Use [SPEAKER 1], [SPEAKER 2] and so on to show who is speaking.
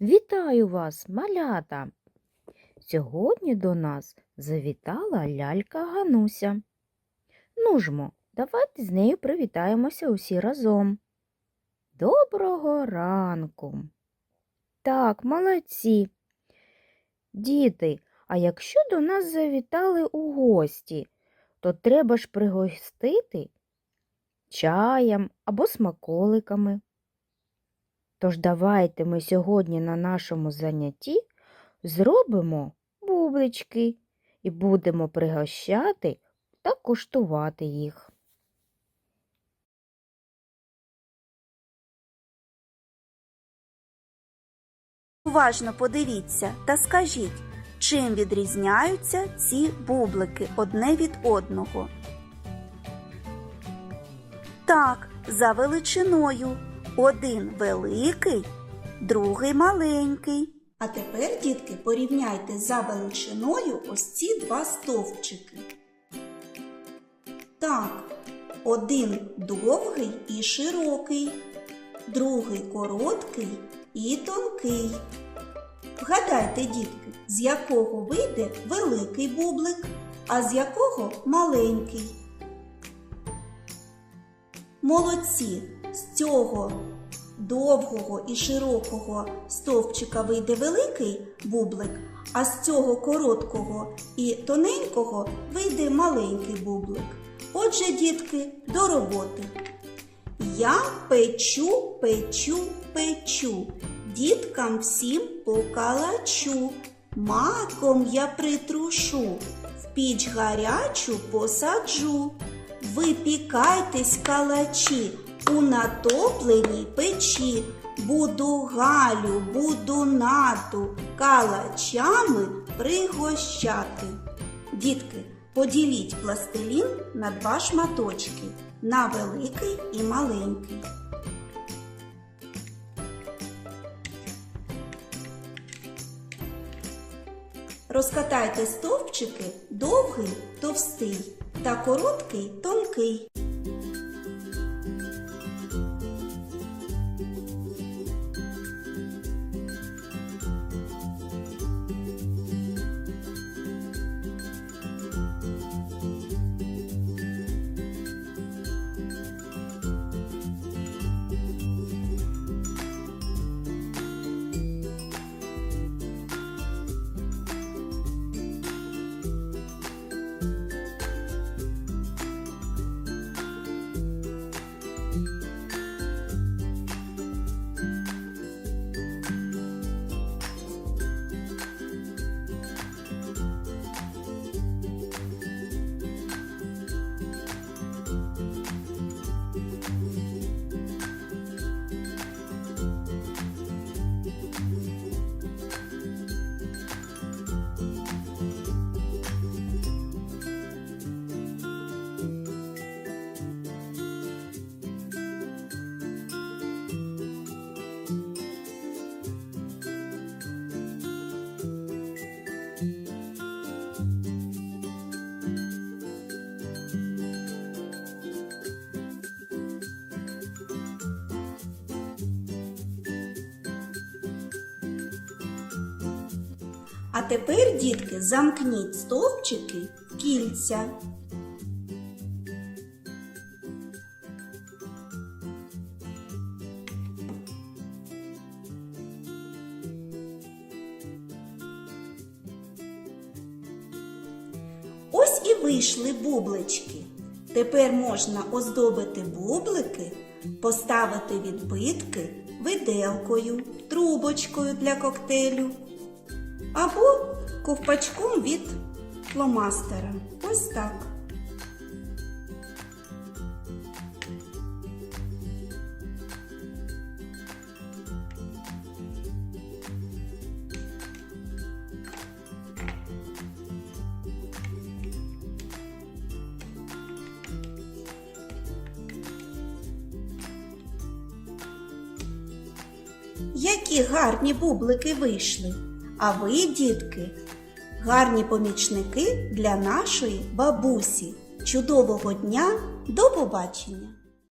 [SPEAKER 1] Вітаю вас, малята! Сьогодні до нас завітала лялька Гануся. Ну жмо, давайте з нею привітаємося усі разом. Доброго ранку. Так, молодці. Діти, а якщо до нас завітали у гості, то треба ж пригостити чаєм або смаколиками. Тож давайте ми сьогодні на нашому занятті зробимо бублички і будемо пригощати та куштувати їх.
[SPEAKER 2] Уважно подивіться та скажіть, чим відрізняються ці бублики одне від одного. Так, за величиною. Один великий, другий маленький. А тепер, дітки, порівняйте за величиною ось ці два стовпчики. Так, один довгий і широкий, другий короткий і тонкий. Вгадайте, дітки, з якого вийде великий бублик, а з якого маленький. Молодці, з цього довгого і широкого стовпчика вийде великий бублик, а з цього короткого і тоненького вийде маленький бублик. Отже, дітки, до роботи. Я печу, печу, печу, діткам всім покалачу, маком я притрушу, в піч гарячу посаджу. Випікайтесь, калачі, у натопленій печі. Буду Галю, буду нату калачами пригощати. Дітки, поділіть пластилін на два шматочки на великий і маленький. Розкатайте стовпчики довгий товстий та короткий тонкий. А тепер, дітки, замкніть стовпчики кільця. Ось і вийшли бублички. Тепер можна оздобити бублики, поставити відбитки виделкою, трубочкою для коктейлю або ковпачком від фломастера. Ось так. Які гарні бублики вийшли. А ви, дітки, гарні помічники для нашої бабусі. Чудового дня! До побачення!